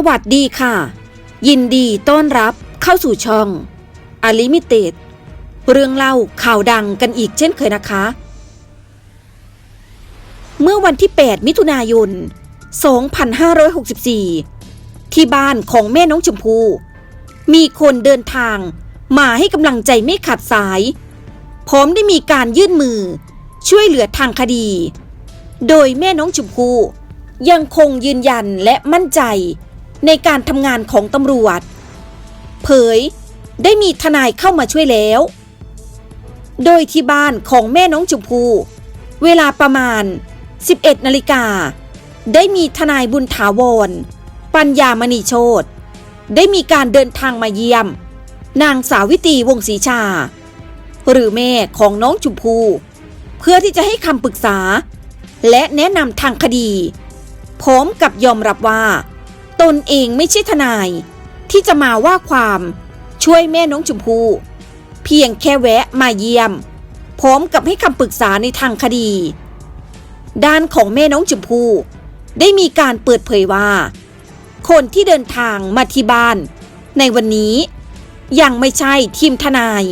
สวัสดีค่ะ ยินดีต้อนรับเข้าสู่ช่องอลิมิเต็ดเรื่องเล่าข่าวดังกันอีกเช่นเคยนะคะ เมื่อวันที่ 8 มิถุนายน 2564 ที่บ้านของแม่น้องชมพู่มีคนเดินทางมาให้กำลังใจไม่ขาดสายพร้อมได้มีการยื่นมือ ช่วยเหลือทางคดี โดยแม่น้องชมพู่ยังคงยืนยันและมั่นใจ ในการทำงานของตำรวจ เผยได้มีทนายเข้ามาช่วยแล้ว โดยที่บ้านของแม่น้องชมพู เวลาประมาณ 11นาฬิกา ได้มีทนายบุญถาวร ปัญญามณีโชตได้มีการเดินทางมาเยี่ยม นางสาวิตีวงศรีชา หรือแม่ของน้องชมพู เพื่อที่จะให้คำปรึกษา และแนะนำทางคดีพร้อมกับยอมรับว่า ตนเองไม่ใช่ทนาย ที่จะมาว่าความช่วยแม่น้องชมพู่เพียงแค่แวะมาเยี่ยม พร้อมกับให้คำปรึกษาในทางคดี ด้านของแม่น้องชมพู่ได้มีการเปิดเผยว่า คนที่เดินทางมาที่บ้าน ในวันนี้ยังไม่ใช่ทีมทนาย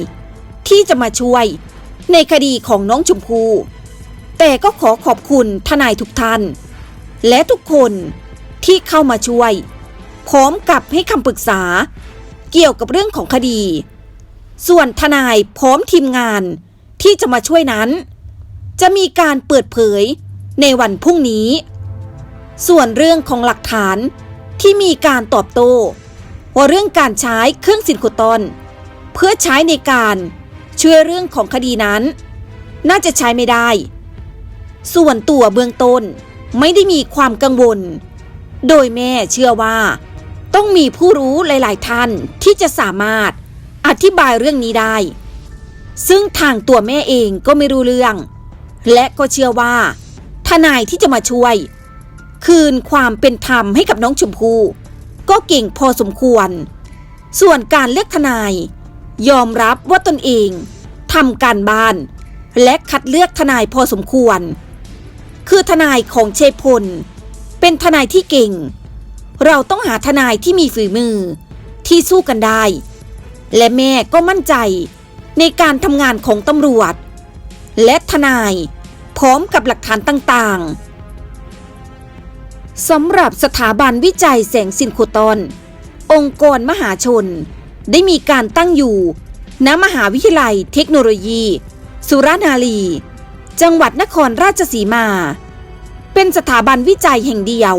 ที่จะมาช่วยในคดีของน้องชมพู่แต่ก็ขอขอบคุณทนายทุกท่าน และทุกคน ที่เข้ามาช่วยพร้อมกับให้คำปรึกษา เกี่ยวกับเรื่องของคดี ส่วนทนายพร้อมทีมงานที่จะมาช่วยนั้น จะมีการเปิดเผยในวันพรุ่งนี้ ส่วนเรื่องของหลักฐานที่มีการตอบโต้ว่าเรื่องการใช้เครื่องสินโคตอน เพื่อใช้ในการช่วยเรื่องของคดีนั้น น่าจะใช้ไม่ได้ ส่วนตัวเบื้องต้นไม่ได้มีความกังวล โดยแม่เชื่อว่า ต้องมีผู้รู้หลาย ๆ ท่านที่จะสามารถอธิบายเรื่องนี้ได้ ซึ่งทางตัวแม่เองก็ไม่รู้เรื่อง และก็เชื่อว่า ทนายที่จะมาช่วย คืนความเป็นธรรมให้กับน้องชมพู่ก็เก่งพอสมควร ส่วนการเลือกทนาย ยอมรับว่าตนเองทำการบ้าน และคัดเลือกทนายพอสมควร คือทนายของเชพล เป็นทนายที่เก่ง เราต้องหาทนายที่มีฝีมือ ที่สู้กันได้ และแม่ก็มั่นใจในการทำงานของตำรวจ และทนายพร้อมกับหลักฐานต่างๆสำหรับสถาบันวิจัยแสงสินโคตอนองค์กรมหาชน ได้มีการตั้งอยู่ณมหาวิทยาลัยเทคโนโลยี สุรานารี จังหวัดนครราชสีมา เป็นสถาบันวิจัยแห่งเดียว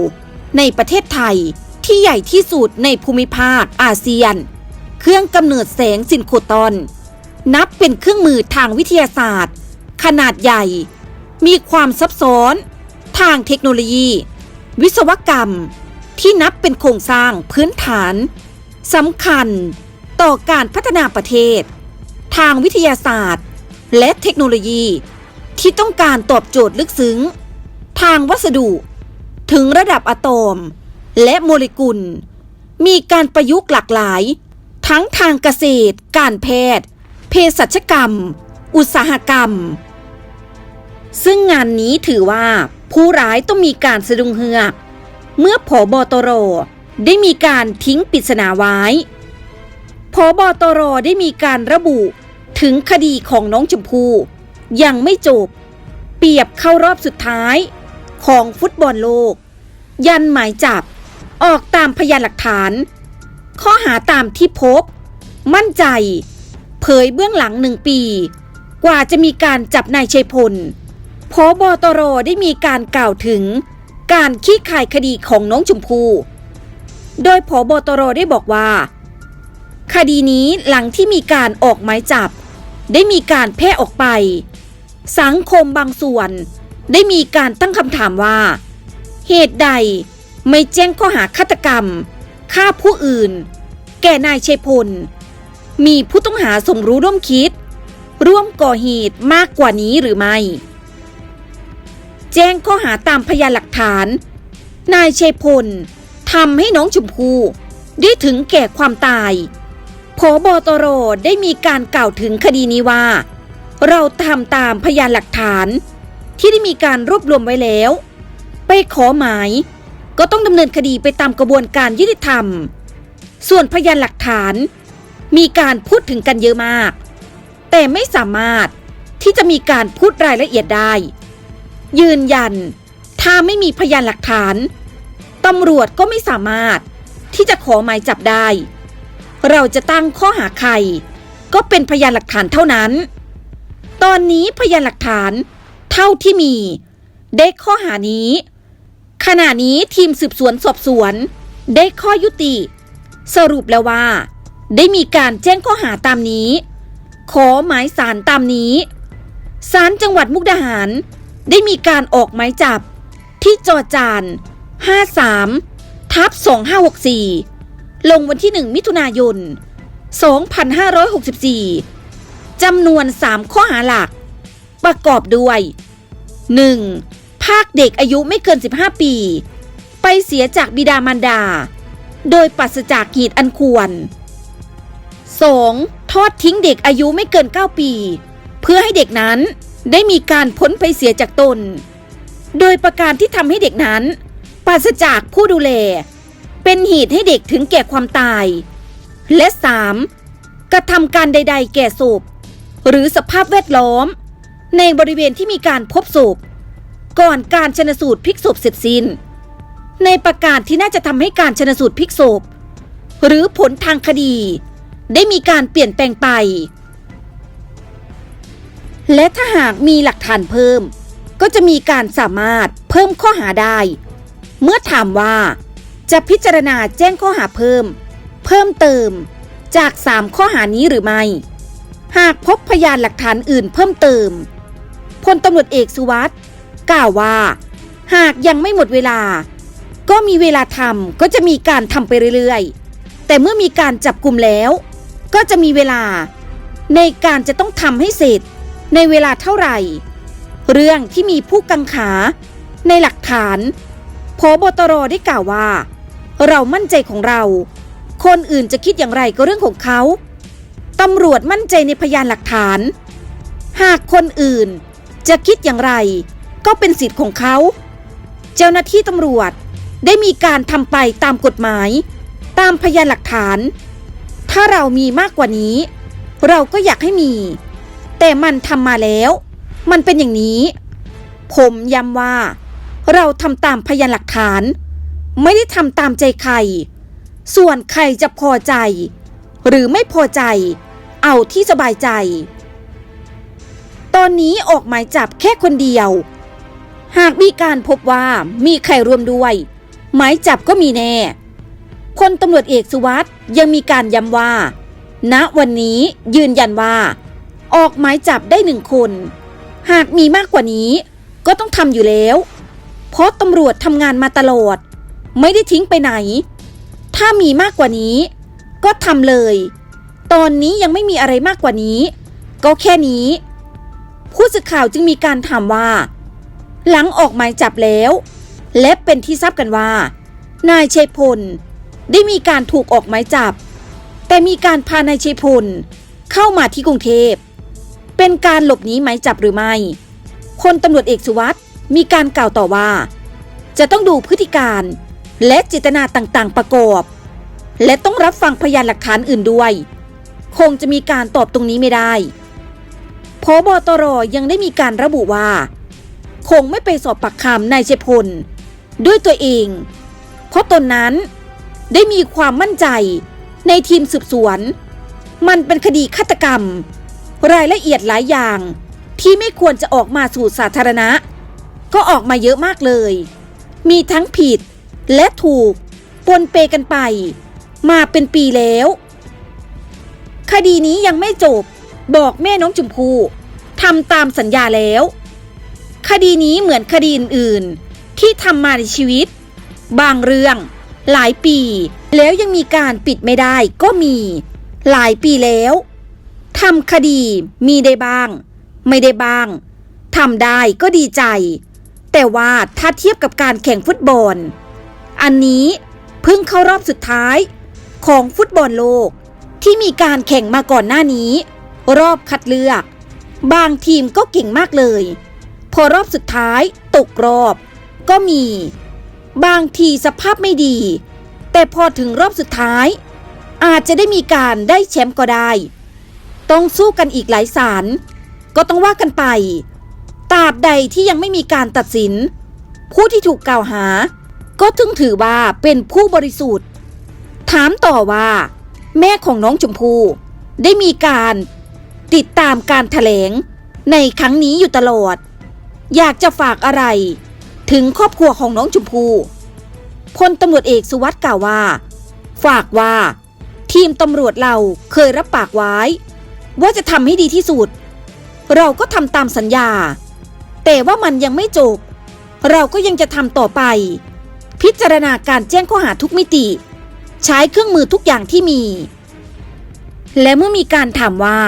ในประเทศไทยที่ใหญ่ที่สุดในภูมิภาคอาเซียน เครื่องกำเนิดแสงสินโคตอน นับเป็นเครื่องมือทางวิทยาศาสตร์ ขนาดใหญ่ มีความซับซ้อน ทางเทคโนโลยี วิศวกรรม ที่นับเป็นโครงสร้างพื้นฐานสำคัญต่อการพัฒนาประเทศ ทางวิทยาศาสตร์ และเทคโนโลยี ที่ต้องการตอบโจทย์ลึกซึ้ง ทางวัสดุ ถึงระดับอะตอม และโมเลกุล มีการประยุกต์หลากหลาย ทั้งทางเกษตร การแพทย์ เภสัชกรรม อุตสาหกรรม ซึ่งงานนี้ถือว่าผู้ร้ายต้องมีการสะดุ้งเฮือก เมื่อผอบอตรได้มีการทิ้งปริศนาไว้ผอบอตรได้มีการระบุถึงคดีของน้องชมพู่ยังไม่จบ เปรียบเข้ารอบสุดท้าย ของฟุตบอลโลก ยันหมายจับ ออกตามพยานหลักฐาน ข้อหาตามที่พบ มั่นใจ เผยเบื้องหลังหนึ่งปี กว่าจะมีการจับนายชัยพลพบตรได้มีการกล่าวถึงการขี้คายคดีของน้องชมพู่โดยพบตรได้บอกว่า คดีนี้หลังที่มีการออกหมายจับ ได้มีการแพร่ออกไป สังคมบางส่วน ได้มีการตั้งคำถามว่า เหตุใดไม่แจ้งข้อหาฆาตกรรม ฆ่าผู้อื่น แก่นายชัยพล มีผู้ต้องหาสมรู้ร่วมคิด ร่วมก่อเหตุมากกว่านี้หรือไม่ แจ้งข้อหาตามพยานหลักฐาน นายชัยพลทำให้น้องชมพู่ได้ถึงแก่ความตายพบตรได้มีการกล่าวถึงคดีนี้ว่า เราทำตามพยานหลักฐาน ที่ได้มีการรวบรวมไว้แล้ว ไปขอหมาย ก็ต้องดำเนินคดีไปตามกระบวนการยุติธรรม ส่วนพยานหลักฐาน มีการพูดถึงกันเยอะมาก แต่ไม่สามารถที่จะมีการพูดรายละเอียดได้ ยืนยัน ถ้าไม่มีพยานหลักฐานตำรวจก็ไม่สามารถที่จะขอหมายจับได้ เราจะตั้งข้อหาใคร ก็เป็นพยานหลักฐานเท่านั้น ตอนนี้พยานหลักฐาน เท่าที่มีได้ข้อหานี้ ขณะนี้ทีมสืบสวนสอบสวนได้ข้อยุติ สรุปแล้วว่า ได้มีการแจ้งข้อหาตามนี้ ขอหมายสารตามนี้ศาลจังหวัดมุกดาหาร ได้มีการออกหมายจับ ที่จอจาน 53 ทับ 2564 ลงวันที่ 1 มิถุนายน 2564 จำนวน 3 ข้อหาหลัก ประกอบด้วย 1. ภาคเด็กอายุไม่เกิน 15 ปี ไปเสียจากบิดามารดา โดยปราศจากหตุอันควร 2. ทอดทิ้งเด็กอายุไม่เกิน 9 ปี เพื่อให้เด็กนั้นได้มีการพ้นไปเสียจากตน โดยประการที่ทำให้เด็กนั้นปราศจากผู้ดูแล เป็นเหตุให้เด็กถึงแก่ความตาย และ 3. กระทำการใด ๆ แก่ศพหรือสภาพแวดล้อม ในบริเวณที่มีการพบศพก่อนการชนสูตรพลิกศพเสร็จสิ้น ในประการที่น่าจะทำให้การชนสูตรพลิกศพหรือผลทางคดี ได้มีการเปลี่ยนแปลงไป และถ้าหากมีหลักฐานเพิ่ม ก็จะมีการสามารถเพิ่มข้อหาได้ เมื่อถามว่าจะพิจารณาแจ้งข้อหาเพิ่ม เพิ่มเติมจาก 3 ข้อหานี้หรือไม่ หากพบพยานหลักฐานอื่นเพิ่มเติม พลตำรวจเอกสุวัสด์กล่าวว่า หากยังไม่หมดเวลา ก็มีเวลาทำก็จะมีการทำไปเรื่อยๆ แต่เมื่อมีการจับกลุ่มแล้ว ก็จะมีเวลา ในการจะต้องทำให้เสร็จ ในเวลาเท่าไหร่ เรื่องที่มีผู้กังขา ในหลักฐานพบตรได้กล่าวว่า เรามั่นใจของเรา คนอื่นจะคิดอย่างไรก็เรื่องของเขาตำรวจมั่นใจในพยานหลักฐาน หากคนอื่น จะคิดอย่างไร ก็เป็นสิทธิ์ของเขา เจ้าหน้าที่ตำรวจได้มีการทำไปตามกฎหมาย ตามพยานหลักฐาน ถ้าเรามีมากกว่านี้ เราก็อยากให้มี แต่มันทำมาแล้ว มันเป็นอย่างนี้ ผมย้ำว่า เราทำตามพยานหลักฐาน ไม่ได้ทำตามใจใคร ส่วนใครจะพอใจ หรือไม่พอใจ เอาที่สบายใจ ตอนนี้ออกหมายจับแค่คนเดียว หากมีการพบว่ามีใครร่วมด้วย หมายจับก็มีแน่พลตำรวจเอกสุวัสด์ยังมีการย้ำว่า ณวันนี้ยืนยันว่า ออกหมายจับได้หนึ่งคน หากมีมากกว่านี้ ก็ต้องทำอยู่แล้ว เพราะตำรวจทำงานมาตลอด ไม่ได้ทิ้งไปไหน ถ้ามีมากกว่านี้ ก็ทำเลย ตอนนี้ยังไม่มีอะไรมากกว่านี้ ก็แค่นี้ ผู้สื่อข่าวจึงมีการถามว่า หลังออกหมายจับแล้ว และเป็นที่ทราบกันว่า นายชัยพล ได้มีการถูกออกหมายจับ แต่มีการพานายชัยพล เข้ามาที่กรุงเทพ เป็นการหลบหนีหมายจับหรือไม่พลตำรวจเอกสุวัสด์มีการกล่าวต่อว่า จะต้องดูพฤติการและเจตนาต่างๆ ประกอบ และต้องรับฟังพยานหลักฐานอื่นด้วย คงจะมีการตอบตรงนี้ไม่ได้ พบตรยังได้มีการระบุว่า คงไม่ไปสอบปากคำนายเชพล ด้วยตัวเอง เพราะตนนั้นได้มีความมั่นใจในทีมสืบสวน มันเป็นคดีฆาตกรรม รายละเอียดหลายอย่างที่ไม่ควรจะออกมาสู่สาธารณะ ก็ออกมาเยอะมากเลย มีทั้งผิดและถูกปนเปกันไป มาเป็นปีแล้ว คดีนี้ยังไม่จบ บอกแม่น้องจุมพู ทำตามสัญญาแล้ว คดีนี้เหมือนคดีอื่นๆ ที่ทำมาในชีวิต บางเรื่อง หลายปี แล้วยังมีการปิดไม่ได้ก็มี หลายปีแล้วทำคดีมีได้บ้าง ไม่ได้บ้างทำได้ก็ดีใจ แต่ว่าถ้าเทียบกับการแข่งฟุตบอล อันนี้เพิ่งเข้ารอบสุดท้ายของฟุตบอลโลกที่มีการแข่งมาก่อนหน้านี้ รอบคัดเลือก บางทีมก็เก่งมากเลย พอรอบสุดท้ายตกรอบ ก็มี บางทีสภาพไม่ดี แต่พอถึงรอบสุดท้าย อาจจะได้มีการได้แชมป์ก็ได้ ต้องสู้กันอีกหลายศาลก็ต้องว่ากันไป ตราบใดที่ยังไม่มีการตัดสิน ผู้ที่ถูกกล่าวหา ก็ถึงถือว่าเป็นผู้บริสุทธิ์ ถามต่อว่า แม่ของน้องชมพู่ได้มีการ ติดตามการถแถลง ในครั้งนี้อยู่ตลอด อยากจะฝากอะไร ถึงครอบครัวของน้องชมพู่พลตำรวจเอกสุวัสด์กล่าวว่า ฝากว่า ทีมตำรวจเราเคยรับปากไว้ ว่าจะทำให้ดีที่สุด เราก็ทำตามสัญญา แต่ว่ามันยังไม่จบ เราก็ยังจะทำต่อไป พิจารณาการแจ้งข้อหาทุกมิติ ใช้เครื่องมือทุกอย่างที่มี และเมื่อมีการถามว่า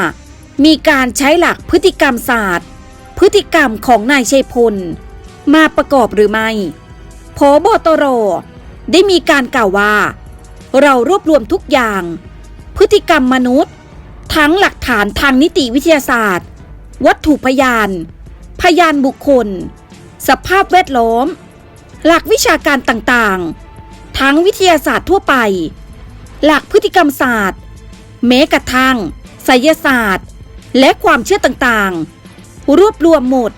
มีการใช้หลักพฤติกรรมศาสตร์ พฤติกรรมของนายชัยพล มาประกอบหรือไม่พบตรได้มีการกล่าวว่า เรารวบรวมทุกอย่าง พฤติกรรมมนุษย์ ทั้งหลักฐานทางนิติวิทยาศาสตร์ วัตถุพยาน พยานบุคคล สภาพแวดล้อม หลักวิชาการต่างๆ ทั้งวิทยาศาสตร์ทั่วไป หลักพฤติกรรมศาสตร์แม้กระทั่งไสยศาสตร์ และความเชื่อต่างๆ รวบรวมหมด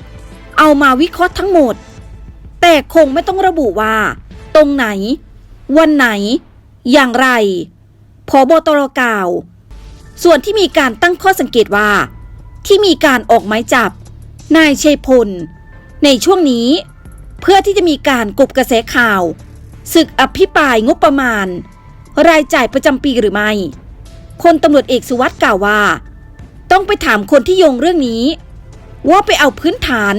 เอามาวิเคราะห์ทั้งหมด แต่คงไม่ต้องระบุว่า ตรงไหน วันไหน อย่างไรพอบตรกล่าว ส่วนที่มีการตั้งข้อสังเกตว่า ที่มีการออกหมายจับ นายชัยพล ในช่วงนี้ เพื่อที่จะมีการกบกระแสข่าวศึกอภิปรายงบประมาณ รายจ่ายประจำปีหรือไม่พลตำรวจเอกสุวัสด์กล่าวว่า ต้องไปถามคนที่โยงเรื่องนี้ ว่าไปเอาพื้นฐาน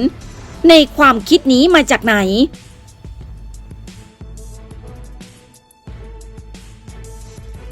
ในความคิดนี้มาจากไหน